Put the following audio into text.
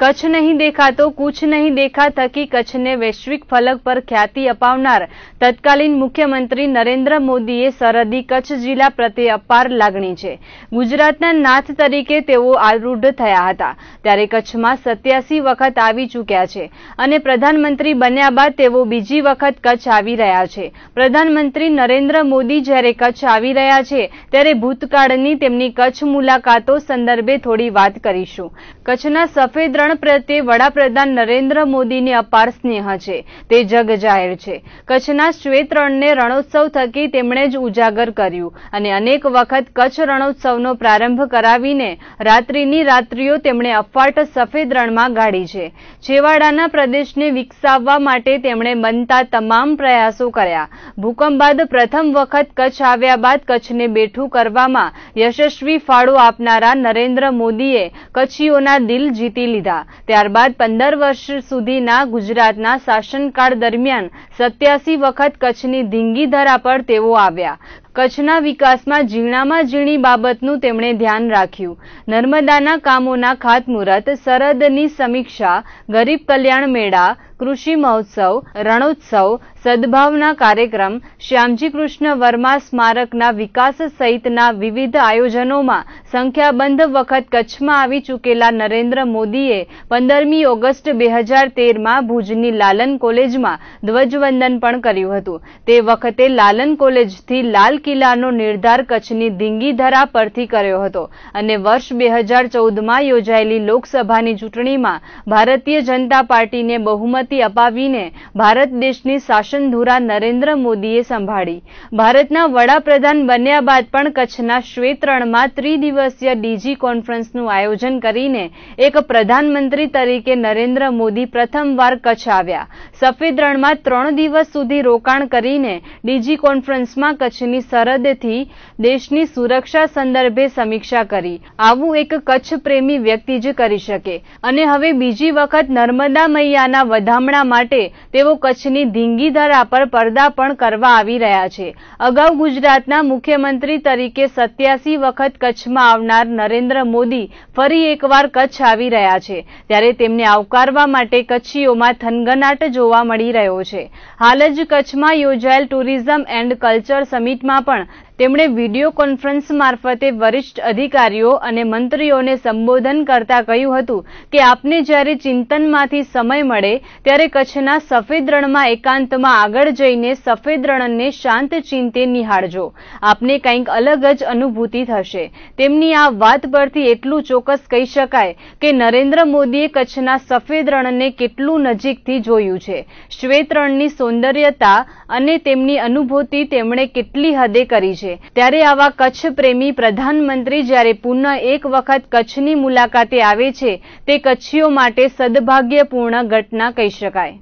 કચ્છ નહીં દેખાતો કુછ નહીં દેખા થકી કચ્છને વૈશ્વિક ફલક પર ખ્યાતિ અપાવનાર તત્કાલીન મુખ્યમંત્રી નરેન્દ્ર મોદીએ સરહદી કચ્છ જિલ્લા પ્રત્યે અપાર લાગણી છે. ગુજરાતના નાથ તરીકે તેઓ આરૂઢ થયા હતા. ત્યારે કચ્છમાં સત્યાસી વખત આવી ચૂક્યા છે અને પ્રધાનમંત્રી બન્યા બાદ તેઓ બીજી વખત કચ્છ આવી રહ્યા છે. પ્રધાનમંત્રી નરેન્દ્ર મોદી જ્યારે કચ્છ આવી રહ્યા છે, ત્યારે ભૂતકાળની તેમની કચ્છ મુલાકાતો સંદર્ભે થોડી વાત કરીશું. કચ્છના સફેદ રણ પ્રત્યે વડાપ્રધાન નરેન્દ્ર મોદીને અપાર સ્નેહ છે. તે જગ જાહેર છે. કચ્છના શ્વેત રણને રણોત્સવ થકી તેમણે જ ઉજાગર કર્યું અને અનેક વખત કચ્છ રણોત્સવનો પ્રારંભ કરાવીને રાત્રિની રાત્રિઓ તેમણે અફાટ સફેદ રણમાં ગાળી છે. છેવાડાના પ્રદેશને વિકસાવવા માટે તેમણે બનતા તમામ પ્રયાસો કર્યા. ભૂકંપ બાદ પ્રથમ વખત કચ્છ આવ્યા બાદ કચ્છને બેઠું કરવામાં યશસ્વી ફાળો આપનારા નરેન્દ્ર મોદીએ કચ્છીઓના દિલ જીતી લીધા. ત્યારબાદ પંદર વર્ષ સુધીના ગુજરાતના શાસનકાળ દરમિયાન સત્યાસી વખત કચ્છની ધીંગી ધરા પર તેઓ આવ્યા. કચ્છના વિકાસમાં ઝીણામાં ઝીણી બાબતનું તેમણે ધ્યાન રાખ્યું. નર્મદાના કામોના ખાતમુહૂર્ત, સરહદની સમીક્ષા, ગરીબ કલ્યાણ મેળા, કૃષિ મહોત્સવ, રણોત્સવ, સદભાવના કાર્યક્રમ, શ્યામજી કૃષ્ણ વર્મા સ્મારકના વિકાસ સહિતના વિવિધ આયોજનોમાં સંખ્યાબંધ વખત કચ્છમાં આવી ચૂકેલા નરેન્દ્ર મોદીએ પંદરમી ઓગસ્ટ બે હજાર તેરમાં ભુજની લાલન કોલેજમાં ધ્વજવંદન પણ કર્યું હતું. તે વખતે લાલન કોલેજથી લાલ કિલ્લાનો નિર્ધાર કચ્છની દિંગીધરા પરથી કર્યો હતો અને વર્ષ બે હજાર યોજાયેલી લોકસભાની ચૂંટણીમાં ભારતીય જનતા પાર્ટીને બહુમતી અપાવીને ભારત દેશની શાસનધુરા નરેન્દ્ર મોદીએ સંભાળી. ભારતના વડાપ્રધાન બન્યા બાદ પણ કચ્છના શ્વેતરણમાં ત્રિદિવસીય ડીજી કોન્ફરન્સનું આયોજન કરીને એક પ્રધાનમંત્રી તરીકે નરેન્દ્ર મોદી પ્રથમવાર કચ્છ આવ્યા. સફેદ રણમાં ત્રણ દિવસ સુધી રોકાણ કરીને ડીજી કોન્ફરન્સમાં કચ્છની સરહદથી દેશની સુરક્ષા સંદર્ભે સમીક્ષા કરી. આવું એક કચ્છ પ્રેમી વ્યક્તિ જ કરી શકે. અને હવે બીજી વખત નર્મદા મૈયાના વધામણા માટે તેઓ કચ્છની ધીંગીધરા પર પર્દાપણ કરવા આવી રહ્યા છે. અગાઉ ગુજરાતના મુખ્યમંત્રી તરીકે સત્યાસી વખત કચ્છમાં આવનાર નરેન્દ્ર મોદી ફરી એકવાર કચ્છ આવી રહ્યા છે. ત્યારે તેમને આવકારવા માટે કચ્છીઓમાં થનગનાટ જોવા મળી રહ્યો છે. હાલ જ કચ્છમાં યોજાયેલ ટુરિઝમ એન્ડ કલ્ચર સમિટમાં પણ તેમણે વીડિયો કોન્ફરન્સ મારફતે વરિષ્ઠ અધિકારીઓ અને મંત્રીઓને સંબોધન કરતા કહ્યું હતું કે આપને જ્યારે ચિંતનમાંથી સમય મળે, ત્યારે કચ્છના સફેદ રણમાં એકાંતમાં આગળ જઈને સફેદ રણને શાંત ચિંતે નિહાળજો. આપને કંઈક અલગ જ અનુભૂતિ થશે. તેમની આ વાત પરથી એટલું ચોક્કસ કહી શકાય કે નરેન્દ્ર મોદીએ કચ્છના સફેદ રણને કેટલું નજીકથી જોયું છે. શ્વેત રણની સૌંદર્યતા અને તેમની અનુભૂતિ તેમણે કેટલી હદે કરી છે. છે. ત્યારે આવા કચ્છ પ્રેમી પ્રધાનમંત્રી જ્યારે પુનઃ એક વખત કચ્છની મુલાકાતે આવે છે, તે કચ્છીઓ માટે સદભાગ્યપૂર્ણ ઘટના કહી શકાય.